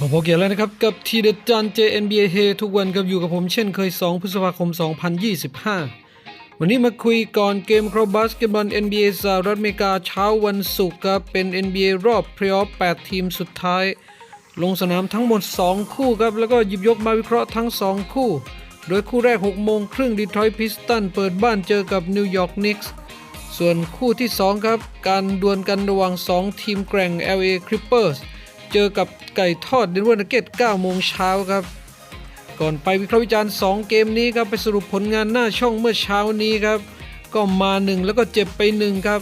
ผมพอเกียรแล้วนะครับ กับทีเด็ดจาน JNBA เฮทุกวันกับอยู่กับผมเช่นเคย 2 พฤษภาคม 2025 วันนี้มาคุยก่อนเกมครบบาสเกตบอล NBA สหรัฐอเมริกาเช้าวันศุกร์ครับ เป็น NBA รอบเพลย์ออฟ8ทีมสุดท้าย ลงสนามทั้งหมด 2 คู่ครับ แล้วก็หยิบยกมาวิเคราะห์ทั้ง 2 คู่ โดยคู่แรก 6 โมงครึ่งดีทรอยต์พิสตันเปิดบ้านเจอกับนิวยอร์กนิกส์ส่วนคู่ที่ 2 ครับ การดวลกันระหว่าง 2 ทีมแกร่ง LA Clippers เจอกับไก่ทอดเดนเวอร์นักเก็ต9โมงเช้าครับ ก่อนไปวิเคราะห์วิจารณ์ 2 เกมนี้ครับ ไปสรุปผลงานหน้าช่องเมื่อเช้านี้ครับ ก็มา 1 แล้วก็เจ็บไป 1 ครับ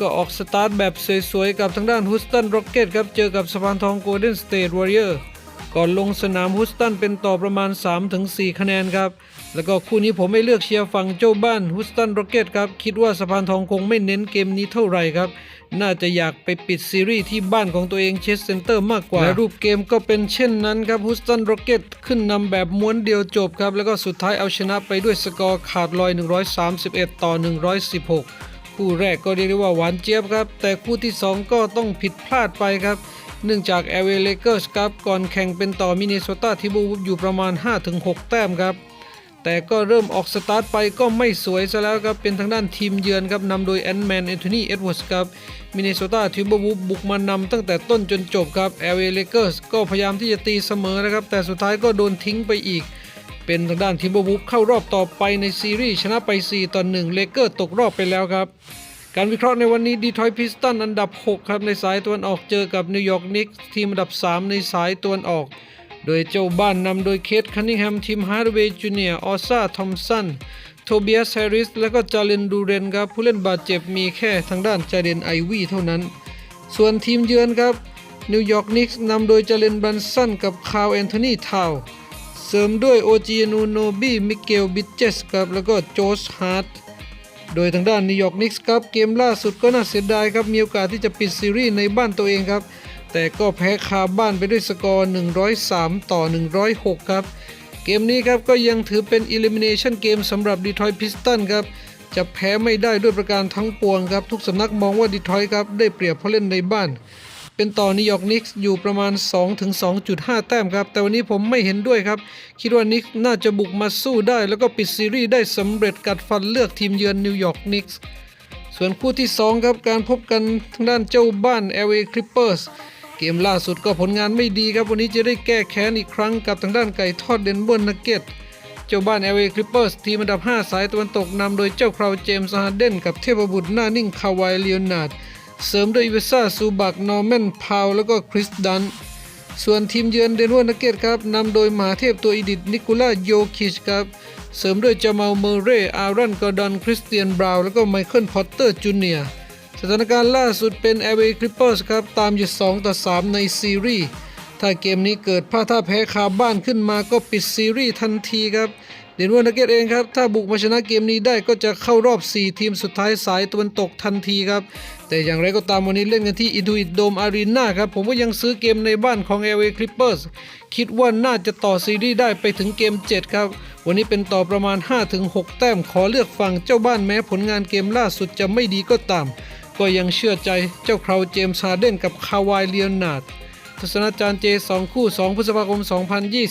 ก็ออกสตาร์ทแบบสวยๆ กับทางด้านฮ o สตันร็อกเก็ตครับ เจอกับสปานทองโกลเด้นสเตทวอริเออร์ก่อนลงสนามฮ o สตันเป็นต่อประมาณ 3-4 คะแนนครับ แล้วก็คู่นี้ผมไม่เลือกเชียร์ฝั่งเจ้าบ้านฮ o สตันโรเกตครับคิดว่าสปานทองคงไม่เน้นเกมนี้เท่าไหร่ครับ น่าจะอยากไปปิดซีรีส์ที่บ้านของตัวเองเชสเซนเตอร์มากกว่าและรูปเกมก็เป็นเช่นนั้นครับฮ o สตันโรเกตขึ้นนำแบบม้วนเดียวจบครับ แล้วก็สุดท้ายเอาชนะไปด้วยสกอร์ขาดลอย 131 ต่อ 116 คู่แรกก็เรียกได้ว่าหวานเจี๊ยบครับ แต่คู่ที่ 2 ก็ต้องผิดพลาดไปครับเนื่องจาก LA Lakers ครับก่อนแข่งเป็นต่อมิน n โ s ตาทิบูอยู่ประมาณ 5-6 แต้มครับ แต่ก็เริ่มออกสตาร์ทไปก็ไม่สวยซะแล้วครับ เป็นทางด้านทีมเยือนครับนำโดยแอนแมนแอนโทนีเอ็ดเวิร์สครับมิน n โ s ตาทิบูบุกมานำตั้งแต่ต้นจนจบครับ LA Lakers ก็พยายามที่จะตีเสมอนะครับ แต่สุดท้ายก็โดนทิ้งไปอีก เป็นทางด้านทีมบูเข้ารอบต่อไปในซีรีส์ชนะไป 4 ต่อ 1 เลเกอร์ตกรอบไปแล้วครับการวิเคราะห์ในวันนี้ดีทรอยต์พิสตันอันดับ 6 ครับในสายตะวันออกเจอกับนิวยอร์กนิกส์ทีมอันดับ 3 ในสายตะวันออก โดยเจ้าบ้านนำโดยเคทคันนิงแฮมทีมฮาร์เวย์จูเนียร์ออซ่าทอมสันโทเบียสแฮริส และก็จาเลนดูเรนครับ ผู้เล่นบาดเจ็บมีแค่ทางด้านจาเดนไอวี่เท่านั้น ส่วนทีมเยือนครับ นิวยอร์กนิกส์นำโดยจาเลนบันสันกับคาร์แอนโทนีทาวเสริมด้วยโอจีนูโนบีมิเกลบิเจสครับแล้วก็โจสฮาร์ดโดยทางด้านนิวยอร์กนิกส์ครับเกมล่าสุดก็น่าเสียดายครับมีโอกาสที่จะปิดซีรีส์ในบ้านตัวเองครับ แต่ก็แพ้คาบ้านไปด้วยสกอร์ 103 ต่อ 106 ครับ เกมนี้ครับก็ยังถือเป็น elimination เกมสำหรับดีทรอยต์พิสตันครับ จะแพ้ไม่ได้ด้วยประการทั้งปวงครับ ทุกสำนักมองว่าดีทรอยต์ครับ ได้เปรียบเพราะเล่นในบ้าน เป็นต่อนิวยอร์กนิกส์อยู่ประมาณ 2-2.5 แต้มครับ แต่วันนี้ผมไม่เห็นด้วยครับ คิดว่านิกส์น่าจะบุกมาสู้ได้ แล้วก็ปิดซีรีส์ได้สำเร็จกัดฟันเลือกทีมเยือนนิวยอร์กนิกส์ส่วนคู่ที่ 2 ครับ การพบกันทางด้านเจ้าบ้าน LA Clippers เกมล่าสุดก็ผลงานไม่ดีครับ วันนี้จะได้แก้แค้นอีกครั้งกับทางด้านไก่ทอดเดนเวอร์นักเก็ต เจ้าบ้าน LA Clippers ทีมอันดับ 5 สายตะวันตกนำโดยเจ้าคราวเจมส์ฮาร์เดนกับเทพบุตรหน้านิ่งคาวายเล o นาร์ดเสริมด้วยอีเวซ่าซูบักนอร์แมนพาวแล้วก็คริสดันส่วนทีมเยือนเดนเวอร์นักเก็ตครับนำโดยมหาเทพตัวอีดิตนิโคล่าโยคิชครับ เสริมด้วยจามาลเมเรย์อารันกอร์ดอนคริสเตียนบราวน์แล้วก็ไมเคิลพอตเตอร์จูเนียร์ สถานการณ์ล่าสุดเป็น LA Clippers ครับ ตามอยู่ 2 ต่อ 3 ในซีรีส์ ถ้าเกมนี้เกิดพลาดท่าแพ้คาบ้านขึ้นมาก็ปิดซีรีส์ทันทีครับเดนเวอร์นักเก็ตเองครับ ถ้าบุกมาชนะเกมนี้ได้ก็จะเข้ารอบ 4 ทีมสุดท้ายสายตะวันตกทันทีครับ แต่อย่างไรก็ตามวันนี้เล่นกันที่อินทูอิดโดมอารีนาครับ ผมก็ยังซื้อเกมในบ้านของ LA Clippers คิดว่าน่าจะต่อซีรีส์ได้ไปถึงเกม 7 ครับ วันนี้เป็นต่อประมาณ 5-6 แต้มขอเลือกฝั่งเจ้าบ้านแม้ผลงานเกมล่าสุดจะไม่ดีก็ตาม ก็ยังเชื่อใจเจ้าคราวเจมส์ฮาเดนกับคาวายเล o นนาร์ดทัศนาจารย์เจ2คู่ 2 พฤษภาคม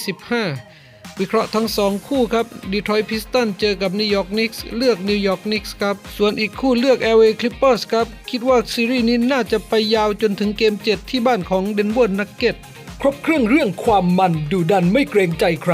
2025 วิเคราะห์ทั้ง 2 คู่ครับดีทรอยต์พิสตันเจอกับนิวยอร์กนิกส์เลือกนิวยอร์กนิกส์ครับ ส่วนอีกคู่เลือก LA Clippers ครับ คิดว่าซีรีส์นี้น่าจะไปยาวจนถึงเกม 7 ที่บ้านของเดนเวอร์นักเก็ตครบเครื่องเรื่องความมันดูดันไม่เกรงใจใคร